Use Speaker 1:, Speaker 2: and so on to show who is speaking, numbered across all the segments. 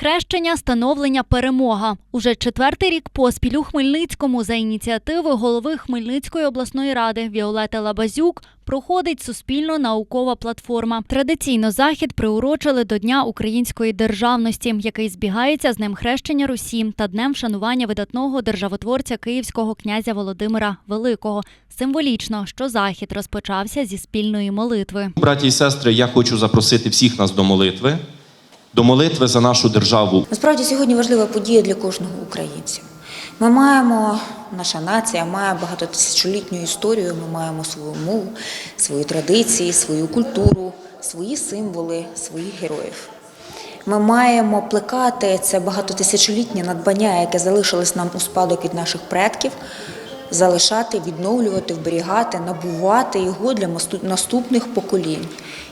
Speaker 1: Хрещення, становлення, перемога. Уже четвертий рік поспіль у Хмельницькому за ініціативи голови Хмельницької обласної ради Віолети Лабазюк проходить суспільно-наукова платформа. Традиційно захід приурочили до Дня української державності, який збігається з Днем хрещення Русі та Днем вшанування видатного державотворця київського князя Володимира Великого. Символічно, що захід розпочався зі спільної молитви.
Speaker 2: Браті і сестри, я хочу запросити всіх нас до молитви, до молитви за нашу державу.
Speaker 3: Насправді сьогодні важлива подія для кожного українця. Ми маємо, наша нація має багатотисячолітню історію, ми маємо свою мову, свої традиції, свою культуру, свої символи, своїх героїв. Ми маємо плекати це багатотисячолітнє надбання, яке залишилось нам у спадок від наших предків, залишати, відновлювати, вберігати, набувати його для наступних поколінь.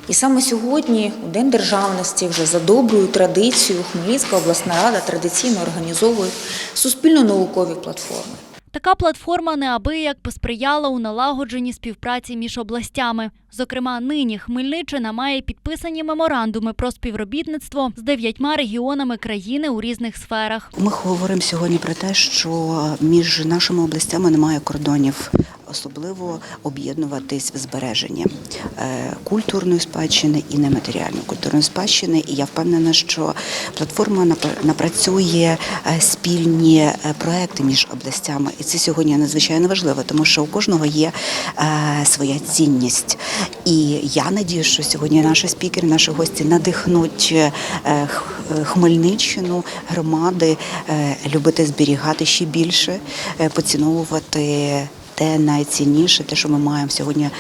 Speaker 3: І саме сьогодні, у День державності, вже за доброю традицією, Хмельницька обласна рада традиційно організовує суспільно-наукові платформи.
Speaker 1: Така платформа неабияк посприяла у налагодженні співпраці між областями. Зокрема, нині Хмельниччина має підписані меморандуми про співробітництво з дев'ятьма регіонами країни у різних сферах.
Speaker 4: Ми говоримо сьогодні про те, що між нашими областями немає кордонів, особливо об'єднуватись в збереженні е, культурної спадщини і нематеріальної культурної спадщини. І я впевнена, що платформа напрацює е, спільні е, проекти між областями, і це сьогодні надзвичайно важливо, тому що у кожного є своя цінність. І я надію, що сьогодні наші спікери, наші гості надихнуть Хмельниччину, громади любити зберігати ще більше, поціновувати. Те найцінніше, те, що ми маємо сьогодні е,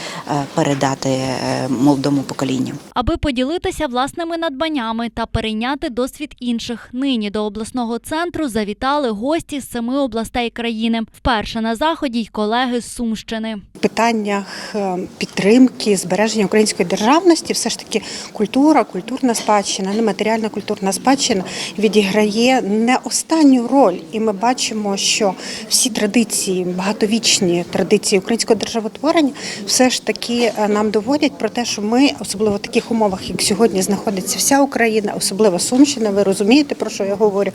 Speaker 4: передати е, молодому поколінню.
Speaker 1: Аби поділитися власними надбаннями та перейняти досвід інших. Нині до обласного центру завітали гості з семи областей країни. Вперше на заході й колеги з Сумщини.
Speaker 5: питаннях е, підтримки, збереження української державності, все ж таки культура, культурна спадщина, нематеріальна культурна спадщина відіграє не останню роль. І ми бачимо, що всі традиції, багатовічні традиції українського державотворення, все ж таки е, нам доводять про те, що ми, особливо в таких умовах, як сьогодні знаходиться вся Україна, особливо Сумщина, ви розумієте, про що я говорю.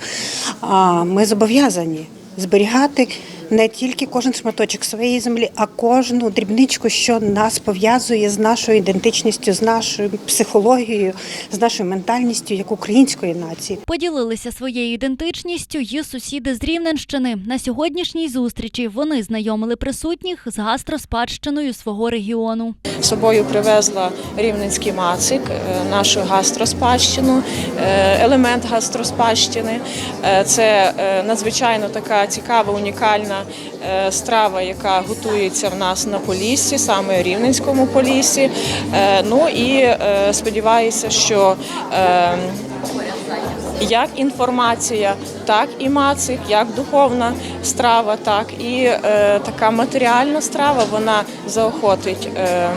Speaker 5: Ми зобов'язані зберігати не тільки кожен шматочок своєї землі, а кожну дрібничку, що нас пов'язує з нашою ідентичністю, з нашою психологією, з нашою ментальністю як української нації.
Speaker 1: Поділилися своєю ідентичністю й сусіди з Рівненщини. На сьогоднішній зустрічі вони знайомили присутніх з гастроспадщиною свого регіону.
Speaker 6: З собою привезла рівненський мацик, е, нашу гастроспадщину, е, елемент гастроспадщини. Е, Це надзвичайно така цікава, унікальна е, страва, яка готується в нас на Поліссі, саме Рівненському Поліссі. Е, Ну і е, сподіваюся, що як інформація, так і мацик, як духовна страва, так і е, така матеріальна страва. Вона заохотить е,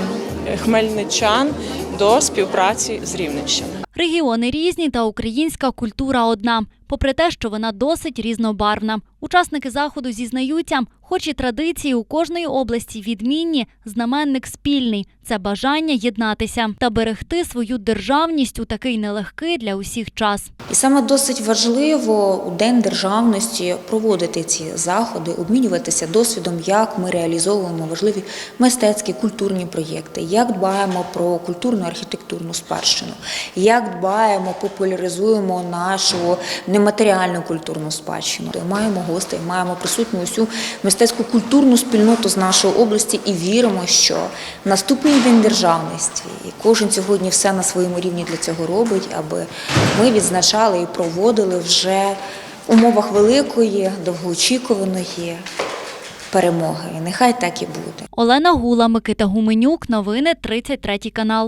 Speaker 6: хмельничан до співпраці з Рівненщиною.
Speaker 1: Регіони різні та українська культура одна. Попри те, що вона досить різнобарвна. Учасники заходу зізнаються, хоч і традиції у кожної області відмінні, знаменник спільний це бажання єднатися та берегти свою державність у такий нелегкий для усіх час.
Speaker 3: І саме досить важливо у День державності проводити ці заходи, обмінюватися досвідом, як ми реалізовуємо важливі мистецькі культурні проєкти, як дбаємо про культурну архітектурну спадщину, як дбаємо, популяризуємо нашу нематеріальну культурну спадщину. Маємо гостей, маємо присутню усю мистецьку культурну спільноту з нашої області і віримо, що наступний день державності, і кожен сьогодні все на своєму рівні для цього робить, аби ми відзначали і проводили вже в умовах великої, довгоочікуваної перемоги. Нехай так і буде.
Speaker 1: Олена Гула, Микита Гуменюк. Новини 33 канал.